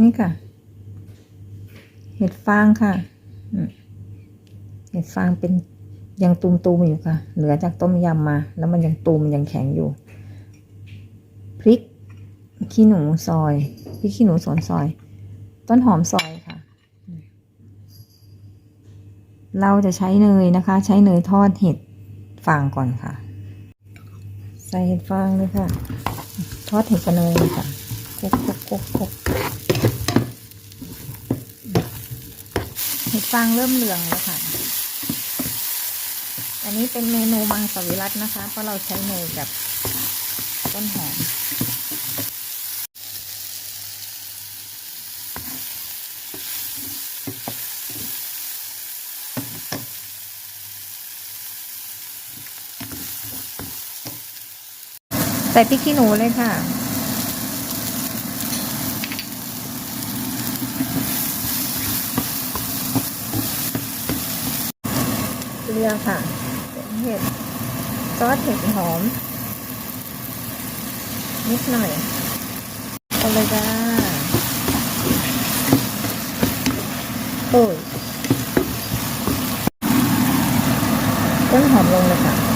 นี่ค่ะ เห็ดฟางค่ะ เห็ดฟางเป็นยังตูมตูมอยู่ค่ะ เหลือจากต้มยำมา แล้วมันยังตูมมันยังแข็งอยู่ พริกขี้หนูซอย พริกขี้หนูสวนซอย ต้นหอมซอยค่ะ เราจะใช้เนยนะคะ ใช้เนยทอดเห็ดฟางก่อนค่ะ ใส่เห็ดฟางเลยค่ะ ทอดเห็ดกับเนยค่ะคุกคุกคุกคุกเห็ด ฟางเริ่มเหลืองแล้วค่ะ อันนี้เป็นเมนูมังสวิรัตนะคะ เพราะเราใช้เนยกับต้นหอม ใส่พริกขี้หนูเลยค่ะ ลือค่ะ เป็นเห็ดซอสเห็ดหอม นิดหน่อยเอาเลยจ้าโอ้ยต้นหอมลงเลยค่ะ